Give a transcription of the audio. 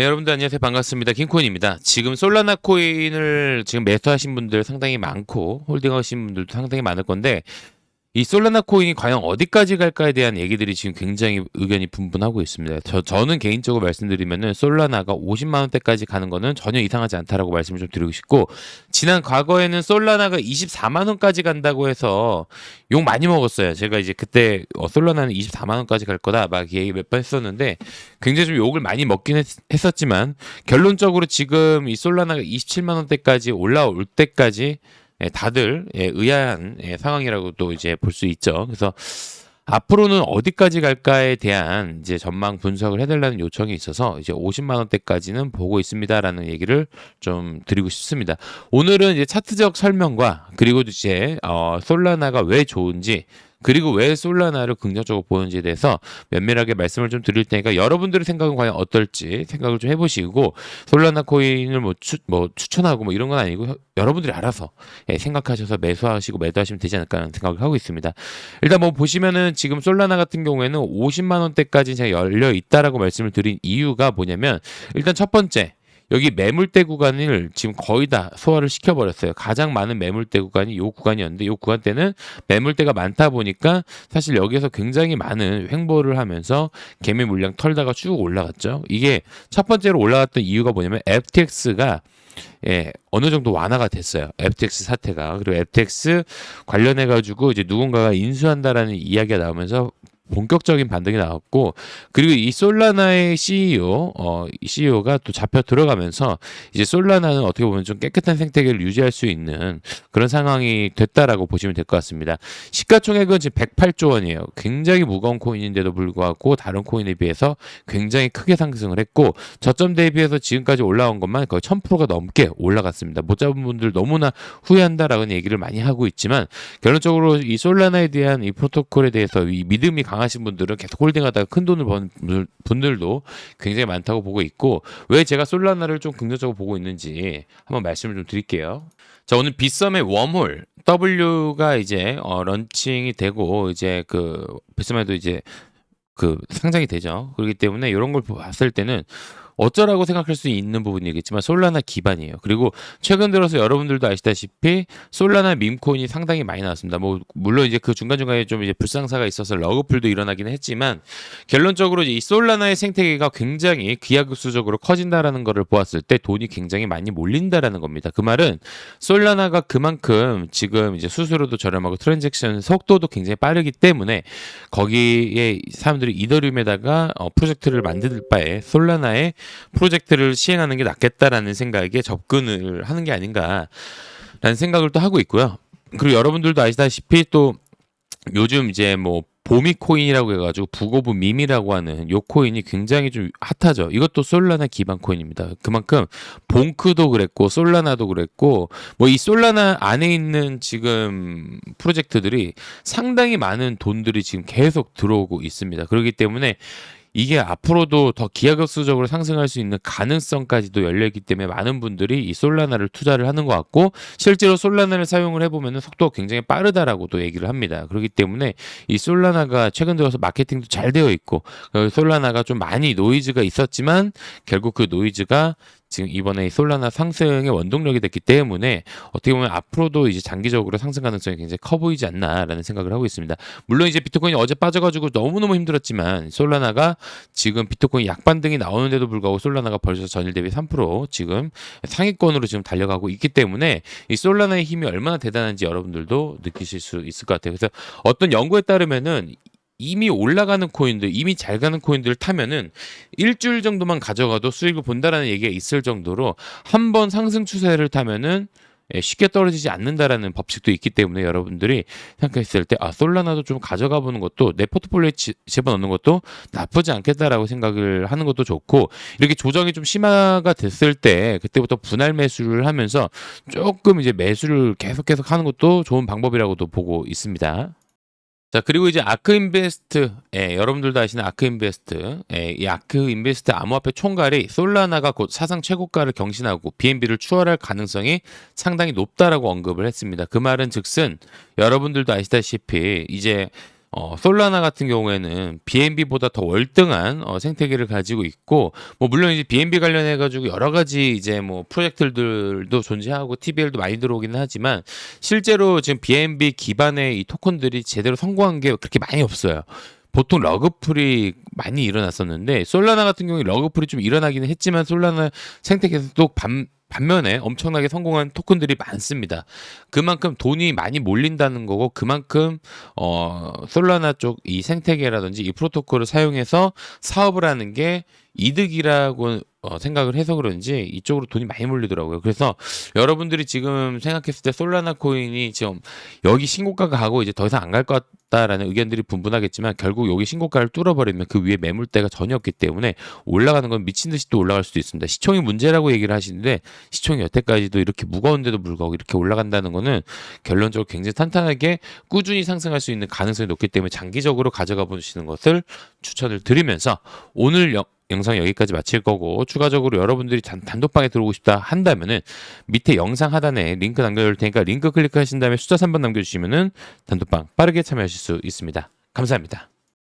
네, 여러분들 안녕하세요. 반갑습니다. 킹코인입니다. 지금 솔라나 코인을 지금 매수하신 분들 상당히 많고 홀딩하신 분들도 상당히 많을 건데 이 솔라나 코인이 과연 어디까지 갈까에 대한 얘기들이 지금 굉장히 의견이 분분하고 있습니다. 저, 저는 개인적으로 말씀드리면은 솔라나가 50만 원대까지 가는 거는 전혀 이상하지 않다라고 말씀을 좀 드리고 싶고 지난 과거에는 솔라나가 24만 원까지 간다고 해서 욕 많이 먹었어요. 제가 이제 그때 어, 솔라나는 24만 원까지 갈 거다 막 얘기 몇 번 했었는데 굉장히 좀 욕을 많이 먹긴 했, 었지만 결론적으로 지금 이 솔라나가 27만 원대까지 올라올 때까지 예, 다들 예, 의아한 예, 상황이라고도 이제 볼 수 있죠. 그래서 앞으로는 어디까지 갈까에 대한 이제 전망 분석을 해달라는 요청이 있어서 이제 50만 원대까지는 보고 있습니다라는 얘기를 좀 드리고 싶습니다. 오늘은 이제 차트적 설명과 그리고 이제 어, 솔라나가 왜 좋은지 그리고 왜 솔라나를 긍정적으로 보는지에 대해서 면밀하게 말씀을 좀 드릴 테니까 여러분들의 생각은 과연 어떨지 생각을 좀 해보시고 솔라나 코인을 뭐, 추, 뭐 추천하고 뭐 이런 건 아니고 여- 여러분들이 알아서 예, 생각하셔서 매수하시고 매도하시면 되지 않을까 하는 생각을 하고 있습니다. 일단 뭐 보시면은 지금 솔라나 같은 경우에는 50만 원대까지 제가 열려 있다라고 말씀을 드린 이유가 뭐냐면 일단 첫 번째 여기 매물대 구간을 지금 거의 다 소화를 시켜버렸어요. 가장 많은 매물대 구간이 요 구간이었는데 요 구간대는 매물대가 많다 보니까 사실 여기에서 굉장히 많은 횡보를 하면서 개미 물량 털다가 쭉 올라갔죠. 이게 첫 번째로 올라갔던 이유가 뭐냐면 FTX가 예, 어느 정도 완화가 됐어요. FTX 사태가. 그리고 FTX 관련해 가지고 이제 누군가가 인수한다라는 이야기가 나오면서 본격적인 반등이 나왔고 그리고 이 솔라나의 CEO 어이 CEO가 또 잡혀 들어가면서 이제 솔라나는 어떻게 보면 좀 깨끗한 생태계를 유지할 수 있는 그런 상황이 됐다라고 보시면 될 것 같습니다. 시가총액은 지금 108조 원이에요. 굉장히 무거운 코인인데도 불구하고 다른 코인에 비해서 굉장히 크게 상승을 했고 저점 대비해서 지금까지 올라온 것만 거의 1000%가 넘게 올라갔습니다. 못 잡은 분들 너무나 후회한다라는 얘기를 많이 하고 있지만 결론적으로 이 솔라나에 대한 이 프로토콜에 대해서 이 믿음이 강 하신 분들은 계속 홀딩하다가 큰 돈을 번 분들- 분들도 굉장히 많다고 보고 있고 왜 제가 솔라나를 좀 긍정적으로 보고 있는지 한번 말씀을 좀 드릴게요. 자 오늘 빗썸의 웜홀 W가 이제 어, 런칭이 되고 이제 그 빗썸에도 이제 그 상장이 되죠. 그렇기 때문에 이런 걸 봤을 때는 어쩌라고 생각할 수 있는 부분이겠지만 솔라나 기반이에요. 그리고 최근 들어서 여러분들도 아시다시피 솔라나 밈코인이 상당히 많이 나왔습니다. 뭐 물론 이제 그 중간 중간에 좀 이제 불상사가 있어서 러그풀도 일어나기는 했지만 결론적으로 이 솔라나의 생태계가 굉장히 기하급수적으로 커진다라는 것을 보았을 때 돈이 굉장히 많이 몰린다라는 겁니다. 그 말은 솔라나가 그만큼 지금 이제 수수료도 저렴하고 트랜잭션 속도도 굉장히 빠르기 때문에 거기에 사람들이 이더리움에다가 어, 프로젝트를 만들 바에 솔라나에 프로젝트를 시행하는 게 낫겠다라는 생각에 접근을 하는 게 아닌가라는 생각을 또 하고 있고요. 그리고 여러분들도 아시다시피 또 요즘 이제 뭐 보미 코인이라고 해가지고 북오브 밈이라고 하는 요 코인이 굉장히 좀 핫하죠. 이것도 솔라나 기반 코인입니다. 그만큼 봉크도 그랬고 솔라나도 그랬고 뭐 이 솔라나 안에 있는 지금 프로젝트들이 상당히 많은 돈들이 지금 계속 들어오고 있습니다. 그렇기 때문에 이게 앞으로도 더 기하급수적으로 상승할 수 있는 가능성까지도 열려있기 때문에 많은 분들이 이 솔라나를 투자를 하는 것 같고 실제로 솔라나를 사용을 해보면 속도가 굉장히 빠르다라고도 얘기를 합니다. 그렇기 때문에 이 솔라나가 최근 들어서 마케팅도 잘 되어 있고 어, 솔라나가 좀 많이 노이즈가 있었지만 결국 그 노이즈가 지금 이번에 이 솔라나 상승의 원동력이 됐기 때문에 어떻게 보면 앞으로도 이제 장기적으로 상승 가능성이 굉장히 커 보이지 않나라는 생각을 하고 있습니다. 물론 이제 비트코인이 어제 빠져가지고 너무너무 힘들었지만 솔라나가 지금 비트코인 약반등이 나오는데도 불구하고 솔라나가 벌써 전일 대비 3% 지금 상위권으로 지금 달려가고 있기 때문에 이 솔라나의 힘이 얼마나 대단한지 여러분들도 느끼실 수 있을 것 같아요. 그래서 어떤 연구에 따르면은 이미 올라가는 코인들, 이미 잘 가는 코인들을 타면은 일주일 정도만 가져가도 수익을 본다라는 얘기가 있을 정도로 한 번 상승 추세를 타면은 예, 쉽게 떨어지지 않는다라는 법칙도 있기 때문에 여러분들이 생각했을 때 아 솔라나도 좀 가져가 보는 것도 내 포트폴리오에 지- 집어넣는 것도 나쁘지 않겠다라고 생각을 하는 것도 좋고 이렇게 조정이 좀 심화가 됐을 때 그때부터 분할 매수를 하면서 조금 이제 매수를 계속 계속 하는 것도 좋은 방법이라고도 보고 있습니다. 자 그리고 이제 아크 인베스트 예, 여러분들도 아시는 아크 인베스트 예, 이 아크 인베스트 암호화폐 총괄이 솔라나가 곧 사상 최고가를 경신하고 BNB를 추월할 가능성이 상당히 높다라고 언급을 했습니다. 그 말은 즉슨 여러분들도 아시다시피 이제 어, 솔라나 같은 경우에는 BNB보다 더 월등한 어, 생태계를 가지고 있고 뭐 물론 이제 BNB 관련해 가지고 여러 가지 이제 뭐 프로젝트들도 존재하고 TBL도 많이 들어오기는 하지만 실제로 지금 BNB 기반의 이 토큰들이 제대로 성공한 게 그렇게 많이 없어요. 보통 러그풀이 많이 일어났었는데 솔라나 같은 경우에 러그풀이 좀 일어나기는 했지만 솔라나 생태계에서 또 반, 반면에 엄청나게 성공한 토큰들이 많습니다. 그만큼 돈이 많이 몰린다는 거고 그만큼 어 솔라나 쪽 이 생태계라든지 이 프로토콜을 사용해서 사업을 하는 게 이득이라고 어, 생각을 해서 그런지 이쪽으로 돈이 많이 몰리더라고요. 그래서 여러분들이 지금 생각했을 때 솔라나 코인이 지금 여기 신고가가 가고 이제 더 이상 안 갈 것 같다라는 의견들이 분분하겠지만 결국 여기 신고가를 뚫어버리면 그 위에 매물대가 전혀 없기 때문에 올라가는 건 미친 듯이 또 올라갈 수도 있습니다. 시총이 문제라고 얘기를 하시는데 시총이 여태까지도 이렇게 무거운데도 불구하고 이렇게 올라간다는 거는 결론적으로 굉장히 탄탄하게 꾸준히 상승할 수 있는 가능성이 높기 때문에 장기적으로 가져가 보시는 것을 추천을 드리면서 오늘 영, 영상 여기까지 마칠 거고 추가적으로 여러분들이 단, 단독방에 들어오고 싶다 한다면은 밑에 영상 하단에 링크 남겨둘 테니까 링크 클릭하신 다음에 숫자 3번 남겨주시면은 단독방 빠르게 참여하실 수 있습니다. 감사합니다.